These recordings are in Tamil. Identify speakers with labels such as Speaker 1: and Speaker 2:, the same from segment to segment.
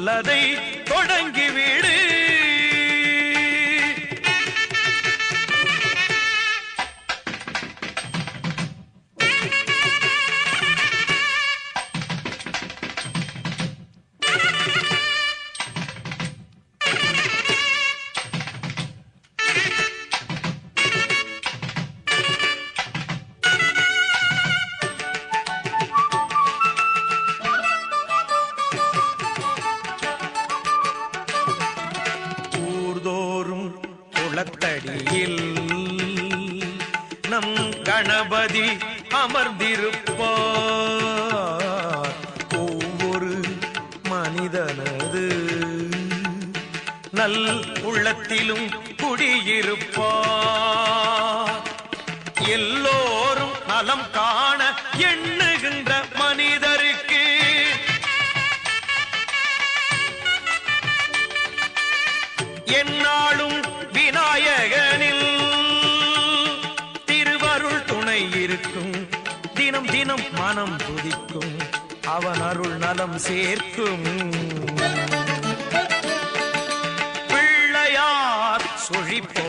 Speaker 1: நல்லதை குளத்தடியில் நம் கணபதி அமர்ந்திருப்பார். ஒவ்வொரு மனிதனது நல் உள்ளத்திலும் குடியிருப்பார். எல்லோரும் நலம் காண எண்ண என்னாலும் விநாயகனில் திருவருள் துணை இருக்கும். தினம் தினம் மனம் துதிக்கும். அவன் அருள் நலம் சேர்க்கும். பிள்ளையார் சுழிப்பு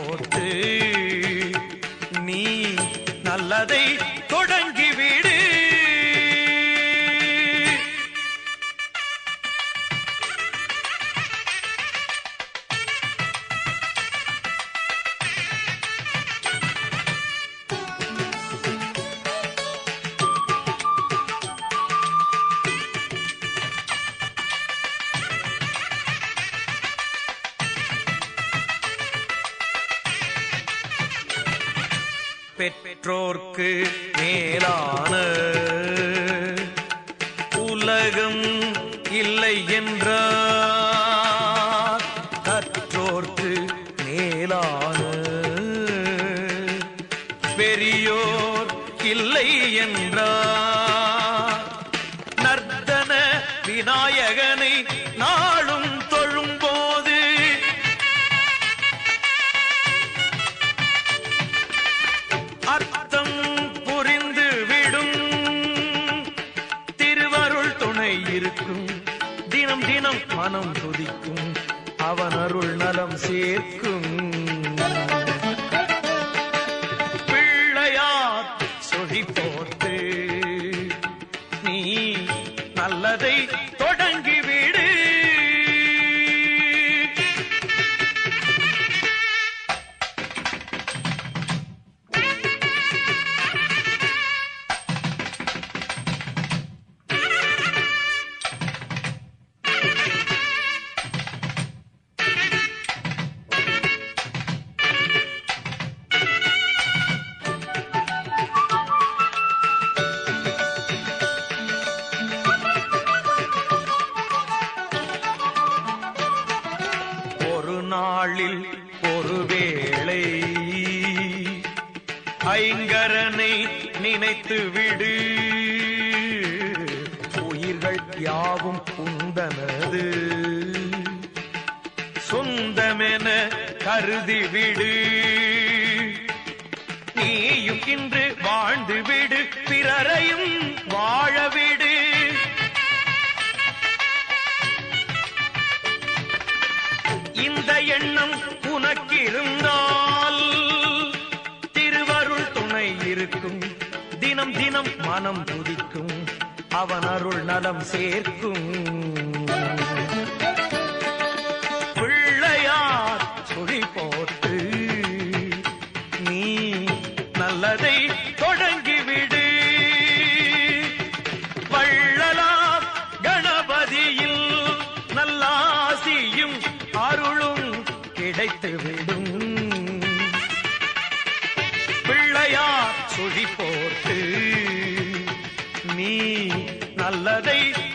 Speaker 1: பெற்றோர்க்கு மேலான உலகம் இல்லை என்றார். கற்றோர்க்கு மேலான பெரியோர் இல்லை என்றார். தினம் தினம் மனம் துதிக்கும். அவன் அருள் நலம் சேர்க்கும். ஐங்கரனை நினைத்து விடு. உயிர்கள் யாவும் உந்தனது. சொந்தமென கருதி விடு. நீயும் இன்று வாழ்ந்து விடு பிறரையும் வாழ விடு. இந்த இருக்கும் தினம் தினம் மனம் துதிக்கும். அவன் அருள் நலம் சேர்க்கும். பிள்ளையார் சுழி போட்டு நீ நல்லதை தொடங்கிவிடு. வள்ளலாம் கணபதியில் நல்லாசியும் அருளும் கிடைத்துவிடும். நல்லதை தொழ